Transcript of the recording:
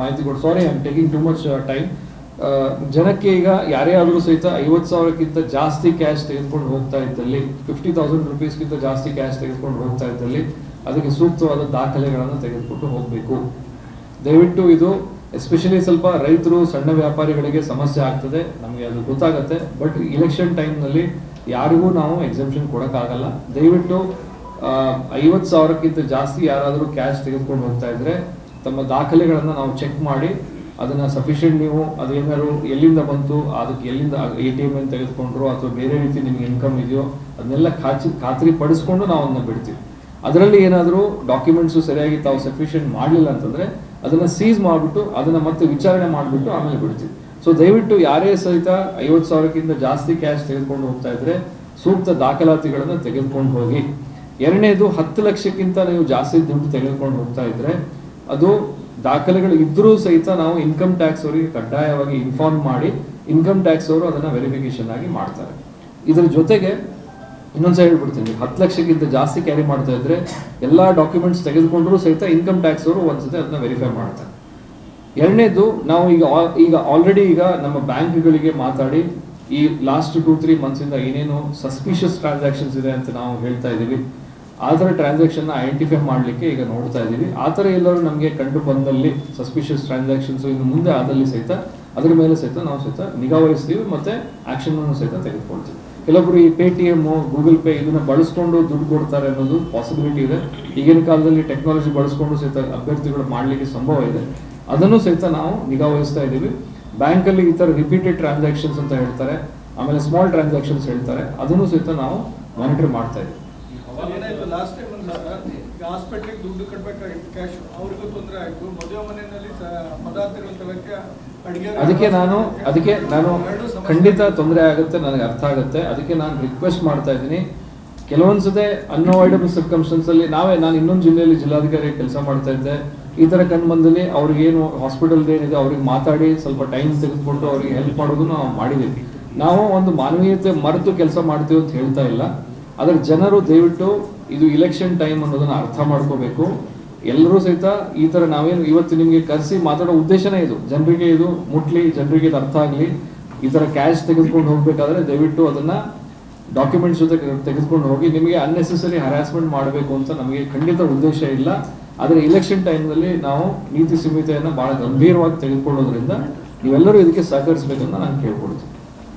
ಮಾಹಿತಿ ಕೊಡು sorry I am taking too much time ಜನಕ್ಕೆ ಈಗ ಯಾರೇ ಆದರೂ ಸಹಿತ ಐವತ್ತು ಸಾವಿರಕ್ಕಿಂತ ಜಾಸ್ತಿ ಕ್ಯಾಶ್ ತೆಗೆದುಕೊಂಡು ಹೋಗ್ತಾ ಇದ್ದಲ್ಲಿ ಫಿಫ್ಟಿ ತೌಸಂಡ್ ರುಪೀಸ್ಗಿಂತ ಜಾಸ್ತಿ ಕ್ಯಾಶ್ ತೆಗೆದುಕೊಂಡು ಹೋಗ್ತಾ ಇದ್ದಲ್ಲಿ, ಅದಕ್ಕೆ ಸೂಕ್ತವಾದ ದಾಖಲೆಗಳನ್ನು ತೆಗೆದುಕೊಂಡು ಹೋಗಬೇಕು. ದಯವಿಟ್ಟು ಇದು ಎಸ್ಪೆಷಲಿ ಸ್ವಲ್ಪ ರೈತರು, ಸಣ್ಣ ವ್ಯಾಪಾರಿಗಳಿಗೆ ಸಮಸ್ಯೆ ಆಗ್ತದೆ, ನಮಗೆ ಅದು ಗೊತ್ತಾಗುತ್ತೆ. ಬಟ್ ಇಲೆಕ್ಷನ್ ಟೈಮ್ನಲ್ಲಿ ಯಾರಿಗೂ ನಾವು ಎಕ್ಸೆಂಪ್ಷನ್ ಕೊಡೋಕ್ಕಾಗಲ್ಲ. ದಯವಿಟ್ಟು ಐವತ್ತು ಸಾವಿರಕ್ಕಿಂತ ಜಾಸ್ತಿ ಯಾರಾದರೂ ಕ್ಯಾಶ್ ತೆಗೆದುಕೊಂಡು ಹೋಗ್ತಾ ಇದ್ರೆ ತಮ್ಮ ದಾಖಲೆಗಳನ್ನು ನಾವು ಚೆಕ್ ಮಾಡಿ, ಅದನ್ನು ಸಫಿಷಿಯೆಂಟ್ ನೀವು ಅದೇನಾದ್ರು ಎಲ್ಲಿಂದ ಬಂತು, ಅದಕ್ಕೆ ಎಲ್ಲಿಂದ ಎ ಟಿ ಎಂ ತೆಗೆದುಕೊಂಡ್ರು, ಅಥವಾ ಬೇರೆ ರೀತಿ ನಿಮ್ಗೆ ಇನ್ಕಮ್ ಇದೆಯೋ, ಅದನ್ನೆಲ್ಲ ಖಾಚಿ ಖಾತ್ರಿ ಪಡಿಸ್ಕೊಂಡು ನಾವು ಅದನ್ನ ಬಿಡ್ತೀವಿ. ಅದರಲ್ಲಿ ಏನಾದರೂ ಡಾಕ್ಯುಮೆಂಟ್ಸು ಸರಿಯಾಗಿ ತಾವು ಸಫಿಷಿಯೆಂಟ್ ಮಾಡಲಿಲ್ಲ ಅಂತಂದ್ರೆ, ಅದನ್ನು ಸೀಸ್ ಮಾಡಿಬಿಟ್ಟು, ಅದನ್ನು ಮತ್ತೆ ವಿಚಾರಣೆ ಮಾಡಿಬಿಟ್ಟು ಆಮೇಲೆ ಬಿಡ್ತೀವಿ. ಸೊ ದಯವಿಟ್ಟು ಯಾರೇ ಸಹಿತ ಐವತ್ತು ಸಾವಿರಕ್ಕಿಂತ ಜಾಸ್ತಿ ಕ್ಯಾಶ್ ತೆಗೆದುಕೊಂಡು ಹೋಗ್ತಾ ಇದ್ರೆ, ಸೂಕ್ತ ದಾಖಲಾತಿಗಳನ್ನು ತೆಗೆದುಕೊಂಡು ಹೋಗಿ. ಎರಡನೇದು, ಹತ್ತು ಲಕ್ಷಕ್ಕಿಂತ ನೀವು ಜಾಸ್ತಿ ದುಡ್ಡು ತೆಗೆದುಕೊಂಡು ಹೋಗ್ತಾ ಇದ್ರೆ ಅದು ದಾಖಲೆಗಳು ಇದ್ರೂ ಸಹಿತ ನಾವು ಇನ್ಕಮ್ ಟ್ಯಾಕ್ಸ್ ಅವರಿಗೆ ಕಡ್ಡಾಯವಾಗಿ ಇನ್ಫಾರ್ಮ್ ಮಾಡಿ ಇನ್ಕಮ್ ಟ್ಯಾಕ್ಸ್ ಅವರು ಅದನ್ನ ವೆರಿಫಿಕೇಶನ್ ಆಗಿ ಮಾಡ್ತಾರೆ. ಇದರ ಜೊತೆಗೆ ಇನ್ನೊಂದ್ಸಲ ಹೇಳ್ಬಿಡ್ತೀನಿ, ಹತ್ತು ಲಕ್ಷಕ್ಕಿಂತ ಜಾಸ್ತಿ ಕ್ಯಾರಿ ಮಾಡ್ತಾ ಇದ್ರೆ ಎಲ್ಲಾ ಡಾಕ್ಯುಮೆಂಟ್ಸ್ ತೆಗೆದುಕೊಂಡ್ರು ಸಹಿತ ಇನ್ಕಮ್ ಟ್ಯಾಕ್ಸ್ ಅವರು ಒಂದ್ಸತಿ ಅದನ್ನ ವೆರಿಫೈ ಮಾಡ್ತಾರೆ. ಎರಡನೇದು ನಾವು ಈಗ ಈಗ ಆಲ್ರೆಡಿ ಈಗ ನಮ್ಮ ಬ್ಯಾಂಕ್ಗಳಿಗೆ ಮಾತಾಡಿ ಈ ಲಾಸ್ಟ್ ಟೂ ತ್ರೀ ಮಂತ್ಸ್ ಇಂದ ಏನೇನು ಸಸ್ಪಿಷಿಯಸ್ ಟ್ರಾನ್ಸಾಕ್ಷನ್ಸ್ ಇದೆ ಅಂತ ನಾವು ಹೇಳ್ತಾ ಇದೀವಿ ಆ ಥರ ಟ್ರಾನ್ಸಾಕ್ಷನ್ ಐಡೆಂಟಿಫೈ ಮಾಡಲಿಕ್ಕೆ ಈಗ ನೋಡ್ತಾ ಇದ್ದೀವಿ ಆ ಥರ ಎಲ್ಲರೂ ನಮಗೆ ಕಂಡು ಬಂದಲ್ಲಿ ಸಸ್ಪಿಷಿಯಸ್ ಟ್ರಾನ್ಸಾಕ್ಷನ್ಸ್ ಇನ್ನು ಮುಂದೆ ಆದಲ್ಲಿ ಸಹಿತ, ಅದ್ರ ಮೇಲೆ ಸಹಿತ ನಾವು ಸಹಿತ ನಿಗಾ ವಹಿಸ್ತೀವಿ ಮತ್ತೆ ಆಕ್ಷನ್ ಸಹಿತ ತೆಗೆದುಕೊಳ್ತೀವಿ. ಕೆಲವೊಬ್ಬರು ಈ Paytm Google Pay ಇದನ್ನು ಬಳಸ್ಕೊಂಡು ದುಡ್ಡು ಕೊಡ್ತಾರೆ ಅನ್ನೋದು ಪಾಸಿಬಿಲಿಟಿ ಇದೆ. ಈಗಿನ ಕಾಲದಲ್ಲಿ ಟೆಕ್ನಾಲಜಿ ಬಳಸ್ಕೊಂಡು ಸಹಿತ ಅಭ್ಯರ್ಥಿಗಳು ಮಾಡಲಿಕ್ಕೆ ಸಂಭವ ಇದೆ. ಅದನ್ನು ಸಹಿತ ನಾವು ನಿಗಾ ವಹಿಸ್ತಾ ಇದ್ದೀವಿ ಬ್ಯಾಂಕಲ್ಲಿ ಈ ಥರ ರಿಪೀಟೆಡ್ ಟ್ರಾನ್ಸಾಕ್ಷನ್ಸ್ ಅಂತ ಹೇಳ್ತಾರೆ. ಆಮೇಲೆ ಸ್ಮಾಲ್ ಟ್ರಾನ್ಸಾಕ್ಷನ್ಸ್ ಹೇಳ್ತಾರೆ. ಅದನ್ನು ಸಹಿತ ನಾವು ಮಾನಿಟರ್ ಮಾಡ್ತಾ ಇದ್ದೀವಿ ಏನಾಯ್ತು ಲಾಸ್ಟ್ ಟೈಮ್ ಒಂದು ಈಗ ಹಾಸ್ಪಿಟ್ಲಿಗೆ ದುಡ್ಡು ಕಟ್ಟಬೇಕಾಗಿತ್ತು ಕ್ಯಾಶ್ ಅವ್ರಿಗೂ ತೊಂದರೆ ಆಯ್ತು. ಮದುವೆ ಮನೆಯಲ್ಲಿ ಪದಾರ್ಥಗಳು ತರಕ್ಕೆ ಅಡಿಗೆ ಅದಕ್ಕೆ ನಾನು ಅದಕ್ಕೆ ನಾನು ಖಂಡಿತ ತೊಂದರೆ ಆಗುತ್ತೆ ನನಗೆ ಅರ್ಥ ಆಗುತ್ತೆ. ಅದಕ್ಕೆ ನಾನು ರಿಕ್ವೆಸ್ಟ್ ಮಾಡ್ತಾ ಇದ್ದೀನಿ. ಕೆಲವೊಂದ್ಸತೆ ಅನ್ಅವಾಯ್ಡಬಲ್ ಸರ್ಕಮ್ಸ್ಟೆನ್ಸ್ ಅಲ್ಲಿ ನಾವೇ ನಾನು ಇನ್ನೊಂದು ಜಿಲ್ಲೆಯಲ್ಲಿ ಜಿಲ್ಲಾಧಿಕಾರಿ ಕೆಲಸ ಮಾಡ್ತಾ ಇದ್ದೆ. ಈ ತರ ಕಂಡು ಬಂದಲ್ಲಿ ಅವ್ರಿಗೇನು ಹಾಸ್ಪಿಟಲ್ ಏನಿದೆ ಅವ್ರಿಗೆ ಮಾತಾಡಿ ಸ್ವಲ್ಪ ಟೈಮ್ ತೆಗೆದುಕೊಂಡು ಅವ್ರಿಗೆ ಹೆಲ್ಪ್ ಮಾಡೋದನ್ನು ನಾವು ಮಾಡಿದ್ದೀವಿ ನಾವು ಒಂದು ಮಾನವೀಯತೆ ಮರೆತು ಕೆಲಸ ಮಾಡ್ತೀವಿ ಅಂತ ಹೇಳ್ತಾ ಇಲ್ಲ. ಆದ್ರೆ ಜನರು ದಯವಿಟ್ಟು ಇದು ಇಲೆಕ್ಷನ್ ಟೈಮ್ ಅನ್ನೋದನ್ನ ಅರ್ಥ ಮಾಡ್ಕೋಬೇಕು. ಎಲ್ಲರೂ ಸಹಿತ ಈ ಥರ ನಾವೇನು ಇವತ್ತು ನಿಮಗೆ ಕರೆಸಿ ಮಾತಾಡೋ ಉದ್ದೇಶನೇ ಇದು. ಜನರಿಗೆ ಇದು ಮುಟ್ಲಿ, ಜನರಿಗೆ ಇದು ಅರ್ಥ ಆಗಲಿ. ಈ ಥರ ಕ್ಯಾಶ್ ತೆಗೆದುಕೊಂಡು ಹೋಗಬೇಕಾದ್ರೆ ದಯವಿಟ್ಟು ಅದನ್ನು ಡಾಕ್ಯುಮೆಂಟ್ಸ್ ಜೊತೆ ತೆಗೆದುಕೊಂಡು ಹೋಗಿ ನಿಮಗೆ ಅನ್ನೆಸೆಸರಿ ಹರಾಸ್ಮೆಂಟ್ ಮಾಡಬೇಕು ಅಂತ ನಮಗೆ ಖಂಡಿತ ಉದ್ದೇಶ ಇಲ್ಲ. ಆದರೆ ಇಲೆಕ್ಷನ್ ಟೈಮ್ನಲ್ಲಿ ನಾವು ನೀತಿ ಸಂಹಿತೆಯನ್ನು ಭಾಳ ಗಂಭೀರವಾಗಿ ತೆಗೆದುಕೊಳ್ಳೋದ್ರಿಂದ ನೀವೆಲ್ಲರೂ ಇದಕ್ಕೆ ಸಹಕರಿಸಬೇಕಂತ ನಾನು ಕೇಳ್ಕೊಳ್ತೀನಿ.